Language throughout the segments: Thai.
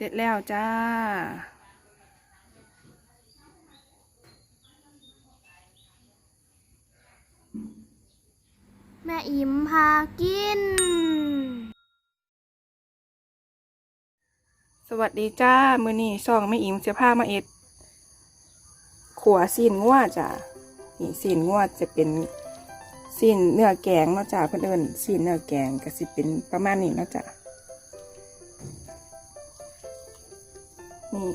เสร็จแล้วจ้า แม่อิมพากิน สวัสดีจ้า มือนี้ซองไม่อิมเสื้อผ้ามาเอ็ด ขัวซีนงัวจ้ะนี่ซีนงัวจะเป็นซีนเนื้อแกงเนาะจ้ะเพื่อนเอิญซีนเนื้อแกงก็สิเป็นประมาณนี้เนาะจ้ะ นี่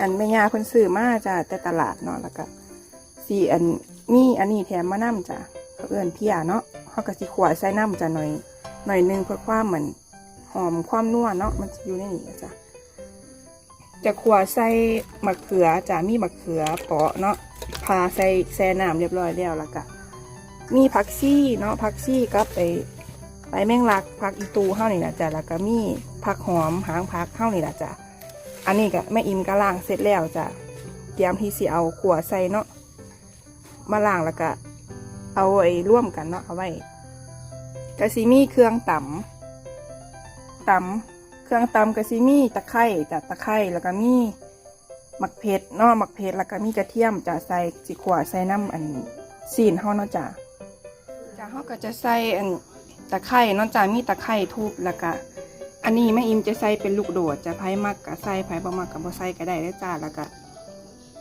อันแม่ยาเพิ่นซื้อมาจ้ะแต่ตลาดเนาะแล้วก็สีอันมีอันนี้แถมมานํจ้ะเขาเอิญเพียเนาะเขาก็สิขวใส่น้ำจ้ะหน่อยหน่อยนึงเพื่อความเหมือนหอมความนัวเนาะมันจะอยู่ในนี้จ้ะจะขัวใส่มะเขือจ้ะมีมะเขือเปาะเนาะพาใส่แซ่น้ำเรียบร้อยแล้วแล้วก็มีผักซี่เนาะผักซี่ก็ไปไปแมงลักผักอีตูเฮานี่แหละจ้ะแล้วก็มีผักหอมหางผักเฮานี่แหละจ้ะ อันนี้ก็แม่อิมก็ล้างเสร็จแล้วจ้ะเตรียมที่สิเอาขัวใส่เนาะมาล้างแล้วก็เอาไว้ร่วมกันเนาะเอาไว้ก็สิมีเครื่องตำตำเครื่องตำกะซิมีตะไคร้จ้ะตะไคร้แล้วก็มีหมักเผ็ดเนาะหมักเผ็ดแล้วก็มีกระเทียมจะใส่สิขวาใส่น้ำอันซีนเฮาเนาะจ้ะจ้ะเฮาก็จะใส่อันตะไคร้เนาะจ้ะมีตะไคร้ทุบแล้วก็ อันนี้แม่อิมจะใส่เป็นลูกโดดจะไผ่มักก็ใส่ไผ่บ่มักก็บ่ใส่ก็ได้เด้จ้ะแล้วก็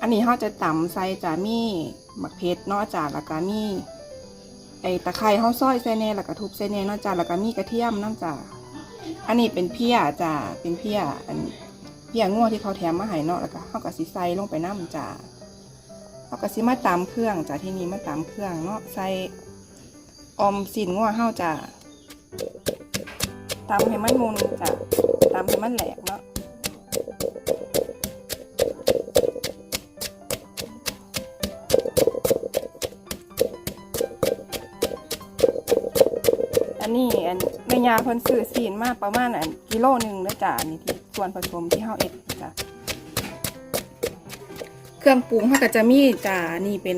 อันนี้เฮาจะตำใส่จ้ะมีหมักเผ็ดเนาะจ้ะแล้วก็มีไอตะไคร้เฮาซอยใส่แน่แล้วก็ทุบใส่แน่เนาะจ้ะแล้วก็มีกระเทียมนาะจ้ะอันนี้เป็นเพี้ยจ้าเป็นเพี้ยอันเพี้ยง่วที่เขาแถมมาให้เนาะแล้วก็เขาก็สิใส่ลงไปน้ำจ้าเขาก็สิมาตำเครื่องจ้าที่นี่มาตำเครื่องเนาะใส่อมสินง่วเฮาจ้า ตำให้มันมุนจ้าตำให้มันแหลกเนาะอันนี้อันแม่ยาเพิ่นซื้อซีนมาประมาณอันกิโลหนึ่งเด้อจ้าอันนี้ที่ส่วนผสมที่เฮาเอ็ดจ้าเครื่องปรุงเฮาก็จะมีจ้านี่เป็น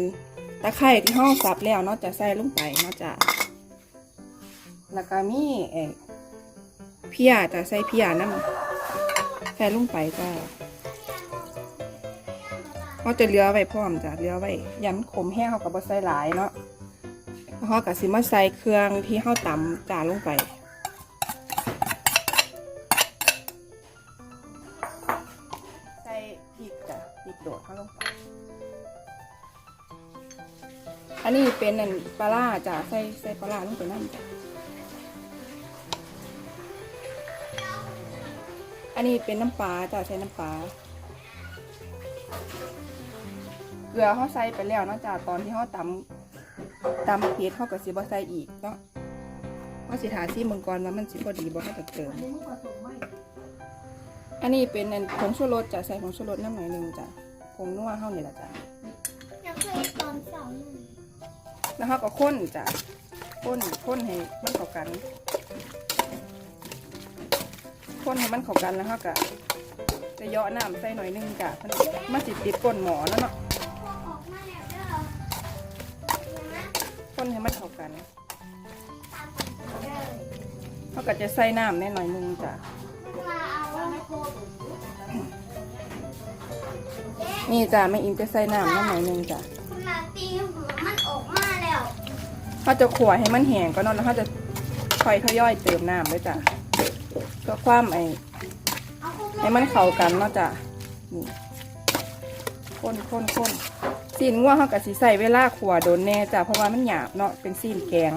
ตะไคร้ที่เฮาสับแล้วเนาะจะใส่ลงไปเนาะจ้าแล้วก็มีเอ พียจะใส่พียน้ำใส่ลงไปจ้าเขาจะเลือไว้พร้อมจ้ะเลือไว้ยำขมแห้งเขาก็บ่ใส่หลายเนาะเขาก็สิมาใส่เครื่องที่เขาตำจานลงไปใส่พริกจ้ะพริกโดดเข้าลงไปอันนี้เป็นอันปลาร้าจ้ะใส่ใส่ปลาร้าลงไปนั่นจ้ะ อันนี้เป็นน้ำปลาจ้ะใส่น้ำปลาเกลือเขาใส่ไปแล้วนาะจ้ะตอนที่เขาตำตามเพจเขาก็สิบ่ใส่อีกเนาะว่าสิทาซีมังกรว่ามันสิบ่ดีบ่ให้ตัดเติมอันนี้เป็นผงชูรสจะใส่ผงชูรสน้ำหน่อยหนึ่งจ้ะผงนัวเฮานี่แหละจ้ะอยากเคยตอนสองแล้วเฮาก็ข้นจ้ะข้นข้นให้มันเข้ากัน ข้นให้มันเข้ากันแล้วเฮาก็จะเยาะน้ำใส่หน่อยนึงจ้ะมันมันสิติดก้นหมอแล้วเนาะพวกออกมาแล้วเด้อนะข้นให้มันเข้ากันเลยเฮาก็จะใส่น้ำแน่หน่อยนึงจ้ะนี่จ้ะแม่อิมจะใส่น้ำน้ำหน่อยนึงจ้ะขนาตีหัวมันออกมาแล้วเขาจะขั่วให้มันแห้งก็นอนแล้วเขาจะค่อยทยอยเติมน้ำด้วยจ้ะ อความไอ้ให้มันเข้ากันเนาะจ้ะนี่ข้นข้นข้นซีนงัวเขากับสีใส่เวลาขัวโดนแน่จ้ะเพราะว่ามันหยาบเนาะเป็นซีนแกง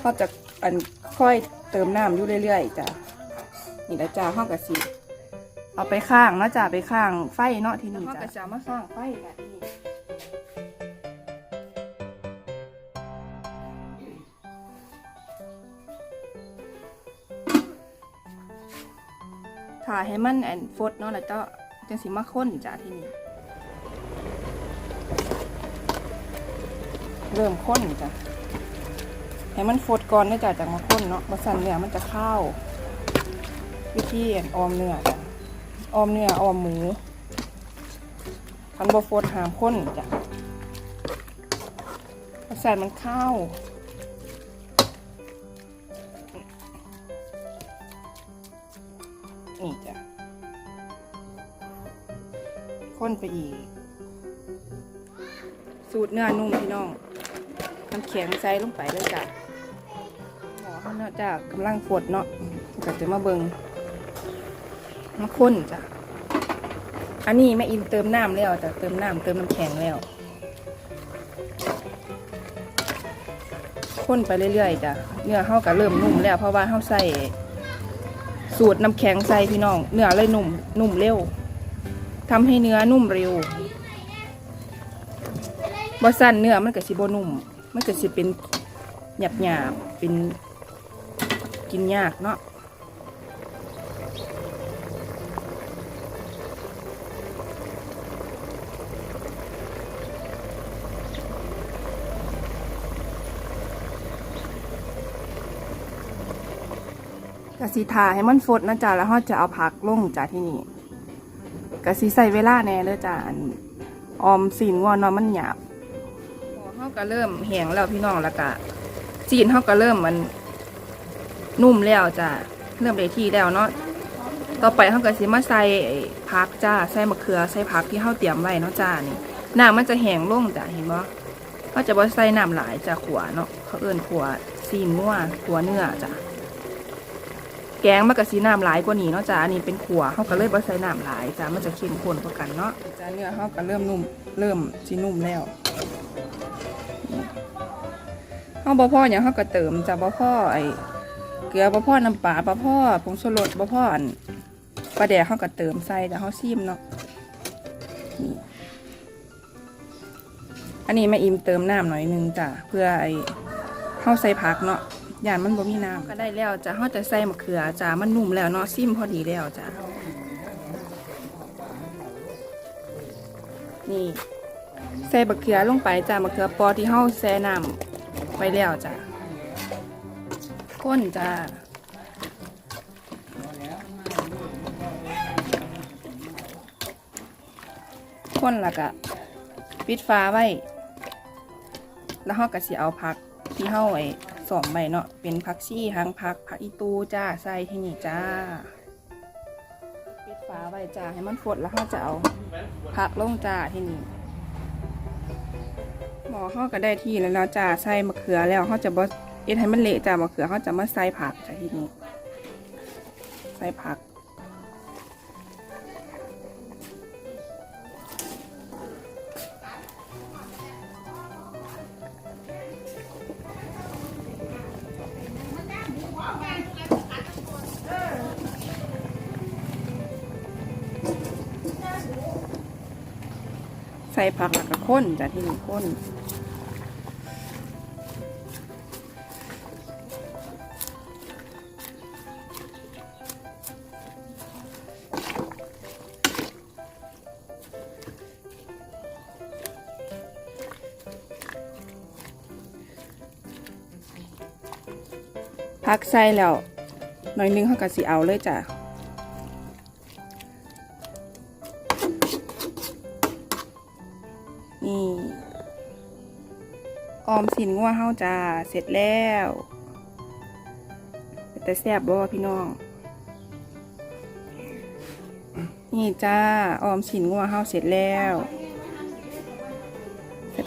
เขาจะอันค่อยเติมน้ำอยู่เรื่อยๆจ้ะนี่ละจ้ะเขากับสีเอาไปข้างเนาะจ้ะไปข้างไฟเนาะทีนี้จ้ะเขากับจะมาข้างไฟแบบนี้าให้มันแอนฟดเนาะแล้วก็จังสิมาข้นจ้ะที่นี่เริ่มข้นจ้ะให้มันฟดก่อนนะจ้ะจากมาข้นเนาะมาสั่นเนื้อมันจะเข้าววิธีแอนออมเนื้อจ้ะออมเนื้อออมหมูคันบฟดหามข้นจ้ะมาสั่นมันเข้าว ข้นไปอีก สูตรเนื้อนุ่มพี่น้องน้ำแข็งใส่ลงไปเลยจ้ะหมอเขาเนาะจ้ะกำลังฝดเนาะก็จะมาเบิงมาข้นจ้ะอันนี้แม่อินเติมน้ำแล้วจ้ะเติมน้ำเติมน้ำแข็งแล้วข้นไปเรื่อยๆจ้ะเนื้อเข้าก็เริ่มนุ่มแล้วเพราะว่าเข้าใส่สูตรน้ำแข็งใส่พี่น้อง เนื้อเลยนุ่มนุ่มเร็ว ทำให้เนื้อนุ่มเร็วบะสั้นเนื้อมันก็สิบนุ่ม มันก็สิเป็นหยาบหยาบๆเป็นกินยากเนาะกะสิทาให้มันฟดนะจ๊ะแล้วเขาจะเอาผักลงจ้ะที่นี่ กะสิใส่เวลาแน่เลยจ้ะอันออมสินงอนเนมันหยาบเขาก็เริ่มแหงแล้วพี่น้องแล้วกะจีนเขาก็เริ่มมันนุ่มแล้วจ้ะเริ่มได้ที่แล้วเนาะต่อไปเขาก็สิมาใส่ผักจ้าใส่มะเขือใส่ผักที่เขาเตรียมไว้เนาะจ้านี่น้ำมันจะแห้งลงจ้ะเห็นบ่เขาจะบ่ใส่น้ำหลายจ้ะขัวเนาะเขาเอิ้นขัวซีนนัวขัวเนื้อจ้ะ แกงมันก็สีน้ำหลายกว่านี้เนาะจ้าอันนี้เป็นขัวเขาก็เลยบ่ใส่น้ำหลายจ้ามันจะเข้มข้นกว่ากันเนาะจ้าเนื้อเขาก็เริ่มนุ่มเริ่มสีนุ่มแล้วเขาบ่พ่ออย่างเขาก็เติมจ้าบ่พ่อไอเกลือบ่พ่อน้ำปลาบ่พ่อผงชูรสบ่พ่ออันปลาแดกเขาก็เติมใส่แต่เขาซีมเนาะอันนี้แม่อิมเติมน้ำหน่อยนึงจ้ะเพื่อไอเขาใส่ผักเนาะ ย่านมันบ่มีน้ำก็ได้แล้วจ้ะเฮาจะใส่มะเขือจ้ะมันนุ่มแล้วเนาะซิมพอดีแล้วจ้ะนี่ใส่มะเขือลงไปจ้ะมะเขือปอที่เฮาแช่น้ำไว้แล้วจ้ะข้นจ้ะข้นล้วก็ปิดฟ้าไว้ แล้วเฮาก็สิเอาผักที่เฮาไอ้ สอมไว้เนาะเป็นผักชีหางผักผักอีตูจ้าใส่ที่นี่จ้าปิดฝาไว้จ้าให้มันฟดแล้วเขาจะเอาผักลงจ้าที่นี่หมอเขาก็ได้ที่แล้วนะจ้าใส่มะเขือแล้วเขาจะบดเอ็ดให้มันเละจ้ามะเขือเขาจะมาใส่ผักจ้าที่นี่ใส่ผัก ส่ผักแล้วก็ข้นจ้ะที่นี่ข้นผักใส่แล้วหน่อยนึงเขาก็สิเอาเลยจ้ะ ออมสินงัวเฮาจ้าเสร็จแล้วแต่แซ่บบ่พี่น้อง นี่จ้าออมสินงัวเฮาเสร็จแล้ว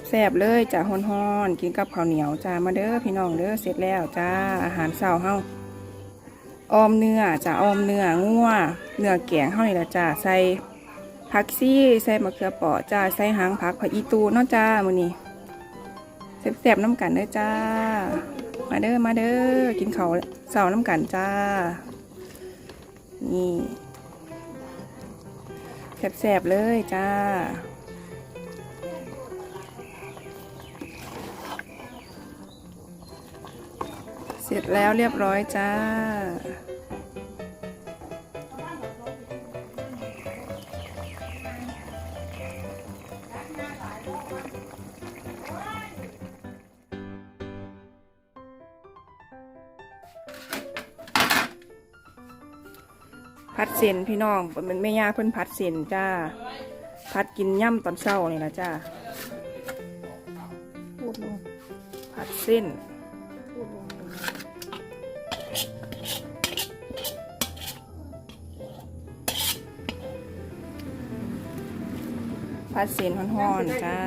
แซ่บๆเลยจ้าฮ้อนๆกินกับข้าวเหนียวจ้ามาเด้อพี่น้องเด้อเสร็จแล้วจ้าอาหารเช้าเฮาออมเนื้อจ้าออมเนื้องัวเนื้อแกงเฮานี่ละจ้าใส่ผักซี่ใส่มะเขือเปาะจ้าใส่หางผักผักอีตูเนาะจ้ามื้อนี้ แซ่บๆน้ำกันเด้อจ้า มาเด้อมาเด้อกินเขาเสาน้ำกันจ้า นี่แซ่บๆเลยจ้าเสร็จแล้วเรียบร้อยจ้า พัดเซนพี่น้องมันไม่ยากเพิ่นพัดเซนจ้า พัดกินย่ำตอนเช้านี่ละจ้าพัดเส้นพัดเส้นห่อนๆจ้า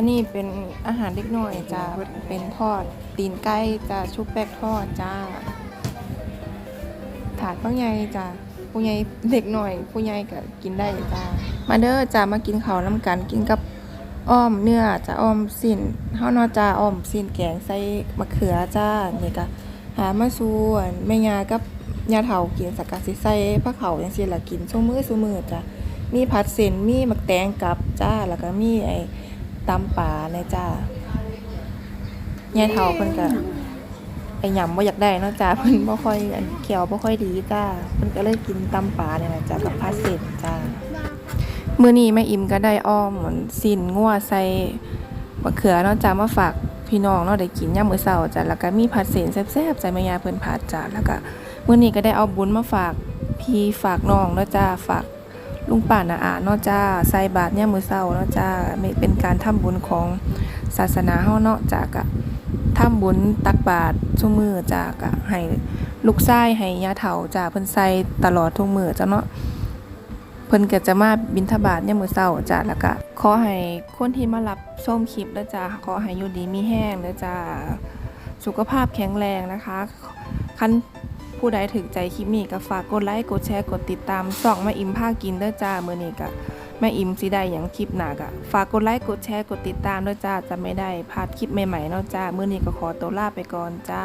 อันนี้เป็นอาหารเล็กน้อยจ้าเป็นทอดตีนไก่จ้าชุบแป้งทอดจ้า ถาดผู้ใหญ่จ้าผู้ใหญ่เด็กหน่อย ผู้ใหญ่ก็กินได้จ้ามาเด้อจ้ามากินข้าวน้ำกันกินกับอ้อมเนื้อจ้าอ้อมสิ้นเฮาเนอจ้าอ้อมสิ้นแกงใส่มะเขือจ้านี่ก็หามาส่วนแม่ยากับยาเฒ่ากินสักกะสิใส่ผักเขาจังซี่ล่ะกินซุมื้อซุมื้อจ้ามีผัดเส้นมีหมักแตงกับจ้าแล้วก็มีไอ ตำป่าในจ้ายายเฒ่าเพิ่นก็ไอ้หยำบ่อยากได้นาะจ้าเพิ่นบ่ค่อยเขียวบ่ค่อยดีจ้าเพิ่นก็เลยกินตำปลาเนี่ยนะจ้ากับผัดเส้นจ้ามื้อนี้แม่อิ่มก็ได้อ้อมเหมือนสินงัวใส่มะเขือเนาะจ้ามาฝากพี่น้องเนาะได้กินย่ามมื้อเช้าจ้าแล้วก็มีผัดเส้นแซ่บๆใส่แม่ยาเพิ่นผัดจ้าแล้วก็มื้อนี้ก็ได้เอาบุญมาฝากพี่ฝากน้องเนาะจ้าฝาก ลุงป้าน้าอาเนาะจ้าใส่บาตรยามมื้อเช้าเนาะจ้าเป็นการทำบุญของศาสนาเฮาเนาะจาก็ทำบุญตักบาตรทุกมือจากะให้ลูกชายให้ยาเฒ่าจ้าเพิ่นใส่ตลอดทุกมือจ้าเนาะเพิ่นก็จะมาบิณฑบาตเนี่ยมือเช้าจ้าแล้วก็ขอให้คนที่มารับชมคลิปแล้วจ้าขอให้อยู่ดีมีแห้งแล้วจ้าสุขภาพแข็งแรงนะคะคัน ผู้ใดถึงใจคลิปนี้ก็ฝากกดไลค์กดแชร์กดติดตามส่องมาอิมภาคกินเด้อจ้ามื้อนี้ก็แม่อิมสิได้อย่างคลิปหนักอะฝากกดไลค์กดแชร์กดติดตามด้วยจ้าจะไม่ได้พลาดคลิปใหม่ๆเนาะจ้ามื้อนี้ก็ขอตัวลาไปก่อนจ้า